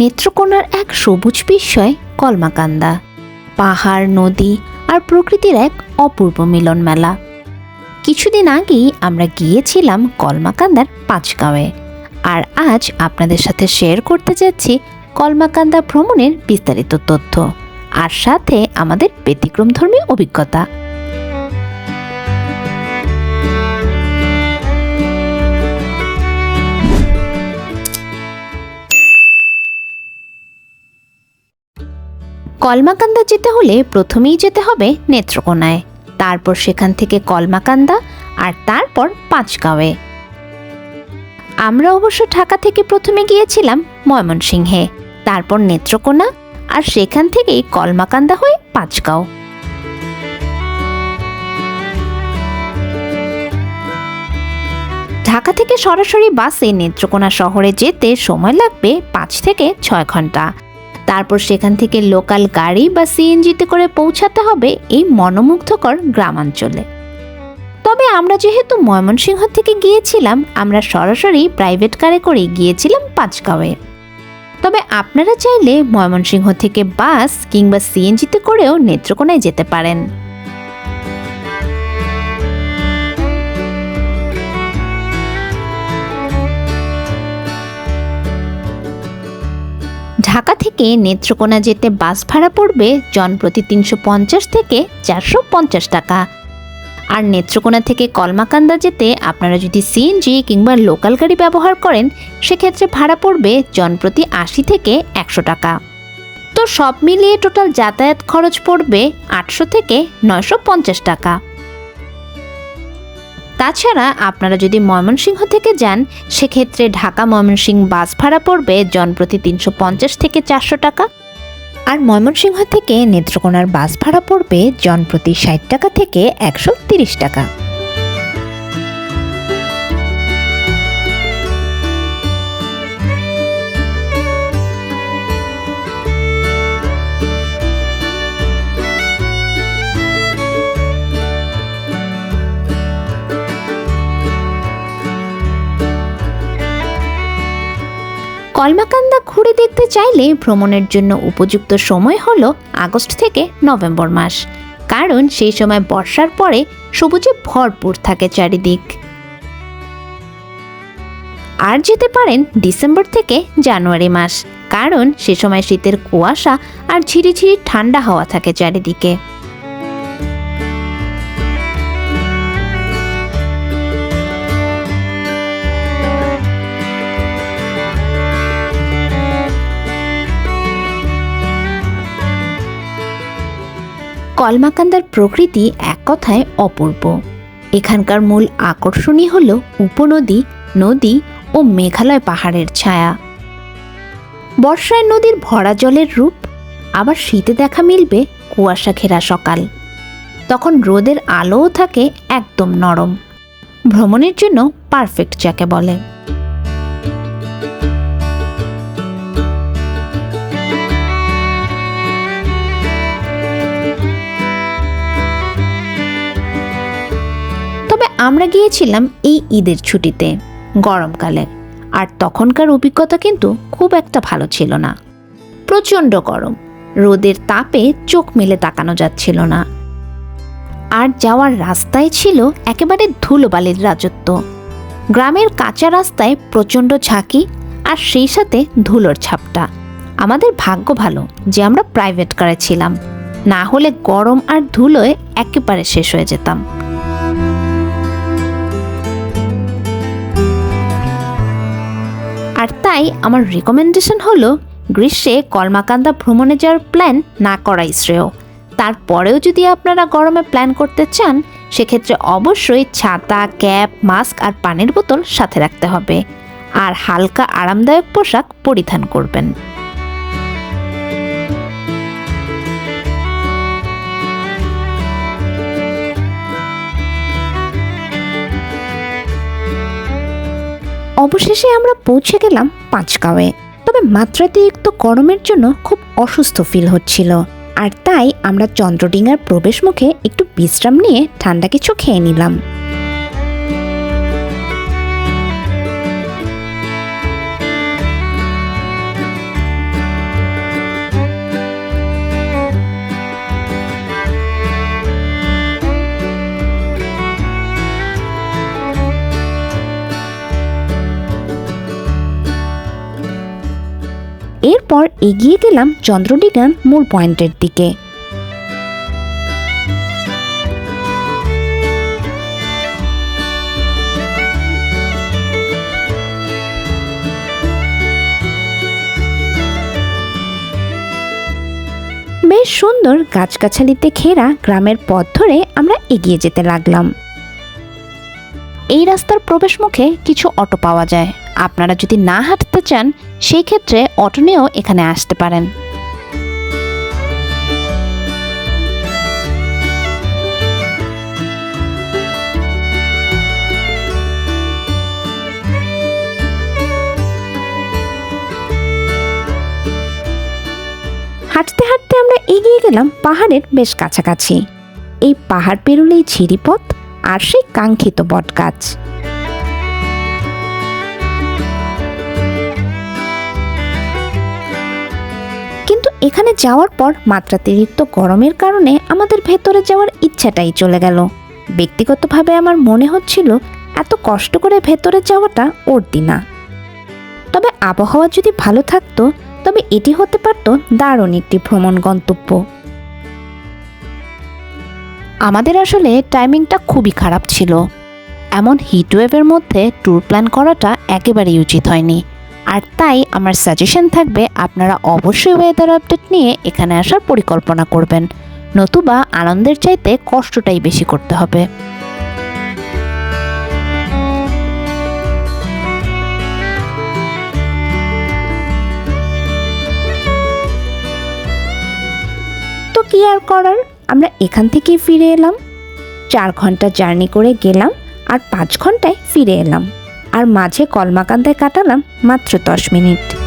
নেত্রকোনার এক সবুজ বিস্ময় কলমাকান্দা। পাহাড়, নদী আর প্রকৃতির এক অপূর্ব মিলন মেলা কিছুদিন আগেই আমরা গিয়েছিলাম কলমাকান্দার পাঁচগাঁওয়ে। আর আজ আপনাদের সাথে শেয়ার করতে যাচ্ছি কলমাকান্দা ভ্রমণের বিস্তারিত তথ্য। আর সাথে আমাদের ব্যতিক্রমধর্মী অভিজ্ঞতা। কলমাকান্দা যেতে হলে প্রথমেই যেতে হবে নেত্রকোনায়, তারপর সেখান থেকে কলমাকান্দা আর তারপর পাঁচগাঁওয়ে। আমরা অবশ্য ঢাকা থেকে প্রথমে গিয়েছিলাম ময়মনসিংহে, তারপর নেত্রকোনা আর সেখান থেকেই কলমাকান্দা হয়ে পাঁচগাঁও। ঢাকা থেকে সরাসরি বাসে নেত্রকোনা শহরে যেতে সময় লাগবে পাঁচ থেকে ছয় ঘণ্টা। তারপর সেখান থেকে লোকাল গাড়ি বা সিএনজিতে করে পৌঁছাতে হবে এই মনোমুগ্ধকর গ্রামাঞ্চলে। তবে আমরা যেহেতু ময়মনসিংহ থেকে গিয়েছিলাম, আমরা সরাসরি প্রাইভেট কারে করে গিয়েছিলাম পাঁচগাঁওয়ে। তবে আপনারা চাইলে ময়মনসিংহ থেকে বাস কিংবা সিএনজিতে করেও নেত্রকোনায় যেতে পারেন। ঢাকা থেকে নেত্রকোনা যেতে বাস ভাড়া পড়বে জনপ্রতি তিনশো পঞ্চাশ থেকে চারশো পঞ্চাশ টাকা। আর নেত্রকোনা থেকে কলমাকান্দা যেতে আপনারা যদি সিএনজি কিংবা লোকাল গাড়ি ব্যবহার করেন, সেক্ষেত্রে ভাড়া পড়বে জনপ্রতি আশি থেকে একশো টাকা। তো সব মিলিয়ে টোটাল যাতায়াত খরচ পড়বে আটশো থেকে নয়শো পঞ্চাশ টাকা। তাছাড়া আপনারা যদি ময়মনসিংহ থেকে যান, সেক্ষেত্রে ঢাকা ময়মনসিংহ বাস ভাড়া পড়বে জনপ্রতি তিনশো পঞ্চাশ থেকে চারশো টাকা। আর ময়মনসিংহ থেকে নেত্রকোনার বাস ভাড়া পড়বে জনপ্রতি ষাট টাকা থেকে একশো তিরিশ টাকা। কলমাকান্দা ঘুরে দেখতে চাইলে ভ্রমণের জন্য উপযুক্ত সময় হলো আগস্ট থেকে নভেম্বর মাস। কারণ সেই সময় বর্ষার পরে সবুজে ভরপুর থাকে চারিদিক। আর যেতে পারেন ডিসেম্বর থেকে জানুয়ারি মাস, কারণ সে সময় শীতের কুয়াশা আর ঝিরিঝিরি ঠান্ডা হাওয়া থাকে চারিদিকে। কলমাকান্দার প্রকৃতি এক কথায় অপূর্ব। এখানকার মূল আকর্ষণই হল উপনদী, নদী ও মেঘালয় পাহাড়ের ছায়া। বর্ষায় নদীর ভরা জলের রূপ, আবার শীতে দেখা মিলবে কুয়াশা ঘেরা সকাল। তখন রোদের আলোও থাকে একদম নরম। ভ্রমণের জন্য পারফেক্ট যাকে বলে। তবে আমরা গিয়েছিলাম এই ঈদের ছুটিতে, গরমকালে। আর তখনকার অভিজ্ঞতা কিন্তু খুব একটা ভালো ছিল না। প্রচণ্ড গরম, রোদের তাপে চোখ মেলে তাকানো যাচ্ছিল না। আর যাওয়ার রাস্তায় ছিল একেবারে ধুলোবালির রাজত্ব। গ্রামের কাঁচা রাস্তায় প্রচণ্ড ঝাঁকি আর সেই সাথে ধুলোর ছাপটা। আমাদের ভাগ্য ভালো যে আমরা প্রাইভেট কারে ছিলাম। না হলে গরম আর ধুলোয় একেবারে শেষ হয়ে যেতাম। তাই আমার রিকমেন্ডেশন হলো গ্রীষ্মে কলমাকান্দা ভ্রমণে যাওয়ার প্ল্যান না করাই শ্রেয়। তারপরেও যদি আপনারা গরমে প্ল্যান করতে চান, সেক্ষেত্রে অবশ্যই ছাতা ক্যাপ মাস্ক আর পানির বোতল সাথে রাখতে হবে। আর হালকা আরামদায়ক পোশাক পরিধান করবেন। অবশেষে আমরা পৌঁছে গেলাম পাঁচগাঁওয়ে। তবে মাত্রাতিরিক্ত গরমের জন্য খুব অসুস্থ ফিল হচ্ছিল। আর তাই আমরা চন্দ্রডিঙ্গার প্রবেশ মুখে একটু বিশ্রাম নিয়ে ঠান্ডা কিছু খেয়ে নিলাম। এরপর এগিয়ে গেলাম চন্দ্রডিগান মূল পয়েন্টের দিকে। বেশ সুন্দর গাছগাছালিতে ঘেরা গ্রামের পথ ধরে আমরা এগিয়ে যেতে লাগলাম। এই রাস্তার প্রবেশ মুখে কিছু অটো পাওয়া যায়। আপনারা যদি না হাঁটতে চান, সেই ক্ষেত্রে অটো নিয়েও এখানে আসতে পারেন। হাঁটতে হাঁটতে আমরা এগিয়ে গেলাম পাহাড়ের বেশ কাছাকাছি। এই পাহাড় পেরুলেই ঝিরিপথ আর সেই কাঙ্ক্ষিত বট এখানে যাওয়ার পর মাত্রাতিরিক্ত গরমের কারণে আমাদের ভেতরে যাওয়ার ইচ্ছাটাই চলে গেল। ব্যক্তিগতভাবে আমার মনে হচ্ছিল এত কষ্ট করে ভেতরে যাওয়াটা ওরতি না। তবে আবহাওয়া যদি ভালো থাকতো, তবে এটি হতে পারত দারুণ একটি ভ্রমণ গন্তব্য। আমাদের আসলে টাইমিংটা খুবই খারাপ ছিল। এমন হিটওয়েভের মধ্যে ট্যুর প্ল্যান করাটা একেবারেই উচিত হয়নি। আর তাই আমার সাজেশন থাকবে আপনারা অবশ্যই ওয়েদার আপডেট নিয়ে এখানে আসার পরিকল্পনা করবেন। নতুবা আনন্দের চাইতে কষ্টটাই বেশি করতে হবে। তো কি আর করার? আমরা এখান থেকেই ফিরে এলাম। চার ঘণ্টা জার্নি করে গেলাম আর পাঁচ ঘন্টায় ফিরে এলাম। আর মাঝে কলমাকান্দায় কাটালাম মাত্র দশ মিনিট।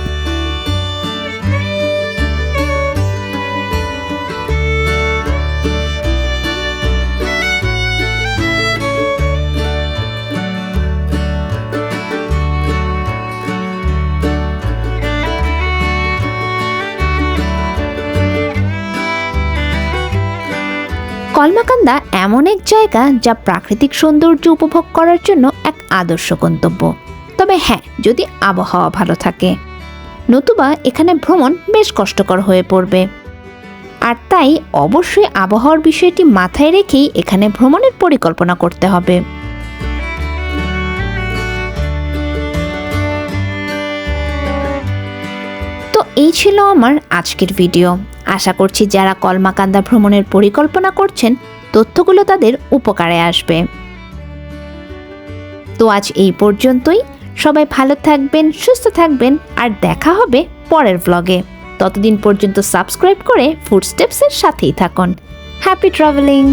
কলমাকান্দা এমন এক জায়গা যা প্রাকৃতিক সৌন্দর্য উপভোগ করার জন্য এক আদর্শ গন্তব্য। তবে হ্যাঁ যদি আবহাওয়া ভালো থাকে। নতুবা এখানে ভ্রমণ বেশ কষ্টকর হয়ে পড়বে। আর তাই অবশ্যই আবহাওয়ার বিষয়টি মাথায় রেখেই এখানে ভ্রমণের পরিকল্পনা করতে হবে। তো এই ছিল আমার আজকের ভিডিও। আশা করছি যারা কলমাকান্দা ভ্রমণের পরিকল্পনা করছেন, তথ্যগুলো তাদের উপকারে আসবে। তো আজ এই পর্যন্তই। সবাই ভালো থাকবেন, সুস্থ থাকবেন, আর দেখা হবে পরের ব্লগে ততদিন পর্যন্ত সাবস্ক্রাইব করে ফুড স্টেপসের সাথেই থাকুন। Happy travelling